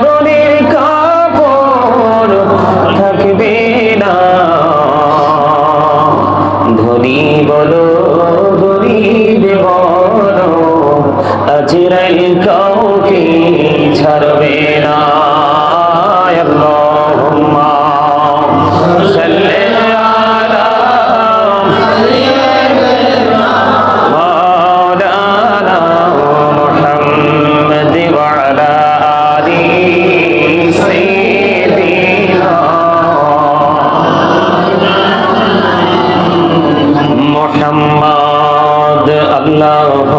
পরনের love.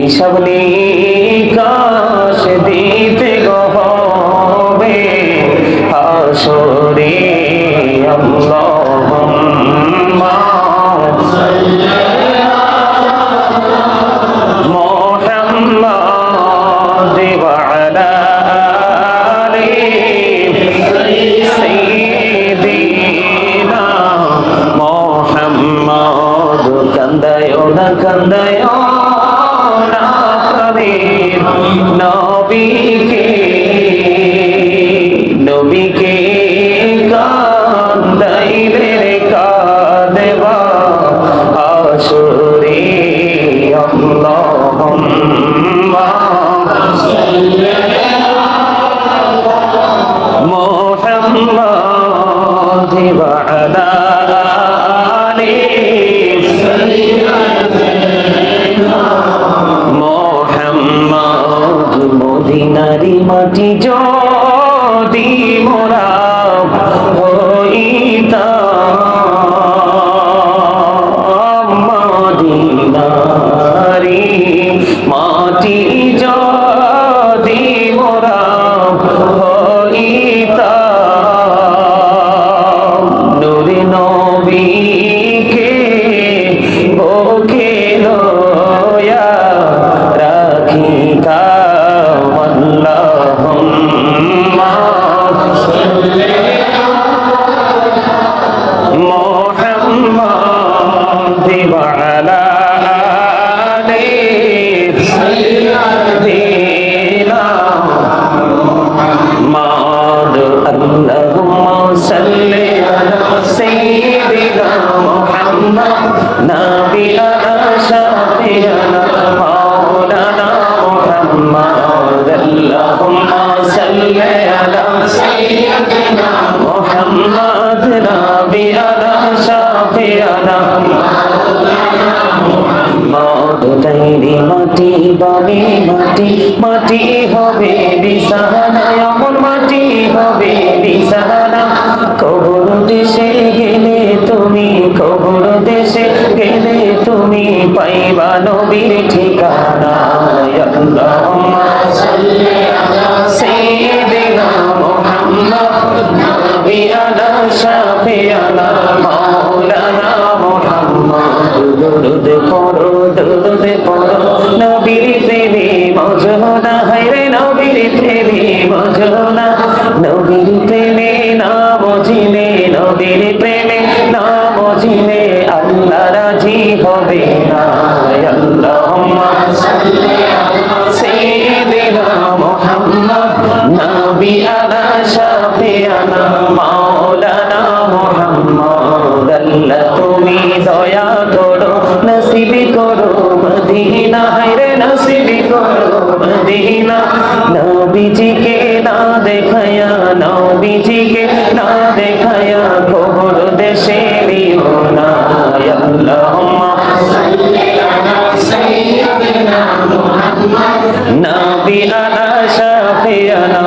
হিসাব নিকাশ محمد وعلى মোহাম্মদ মদিনারি মাটি যদি মোহাম্মদ রবিয়ানা সাফিয়ানা মোহাম্মদ তৈরি মাটি বাবি মাটি মাটি হবে বিছানা মাটি হবে বিছানা কবর দেশে গেলে তুমি কবর দেশে গেলে তুমি পাইবা নবীর ঠিকানা পড়ো দুরুদ পড়ো। নবীর প্রেমে মজনা হায়রে নবীর প্রেমে মজনা নবীর প্রেমে না মজিলে, নবীর প্রেমে না মজিলে, আল্লাহ রাজি হবে না। নবীজিকে না দেখায়া, নবীজিকে না দেখায়া ঘোর দেশে দিও না। আল্লাহুম্মা নবী আলা শাফিয়ানা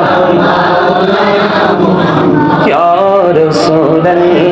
ইয়া রাসূলাল্লাহ।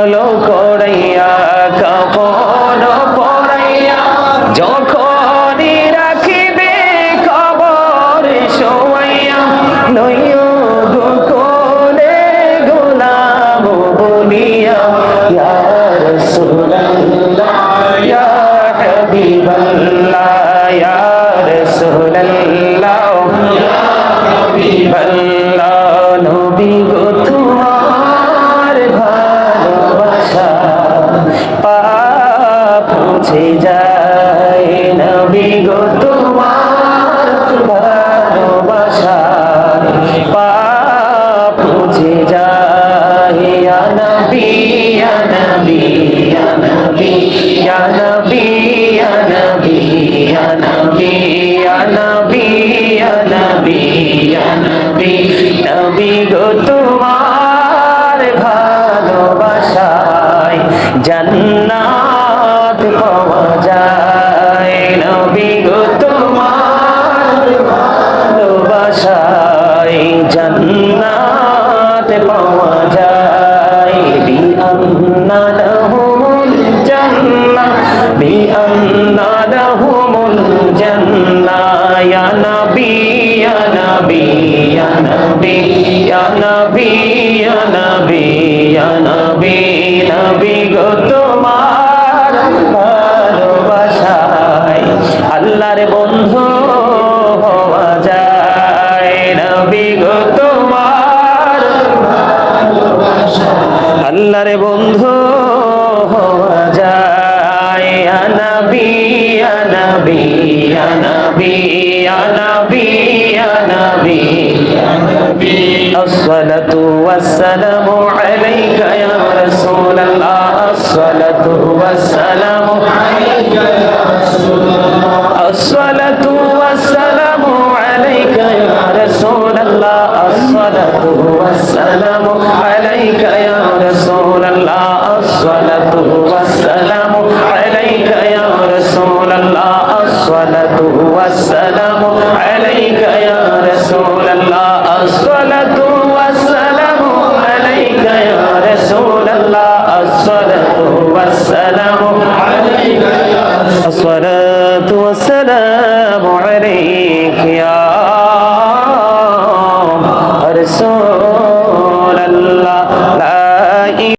বলো الرجاء بأن لهم الجنة بأن لهم الجنة يا نبي يا نبي يا نبي يا نبي يا نبي তার বন্ধু হওয়া যায়। আনাবি আনাবি আনাবি আনাবি আনাবি। আসসালাতু ওয়াসসালাম।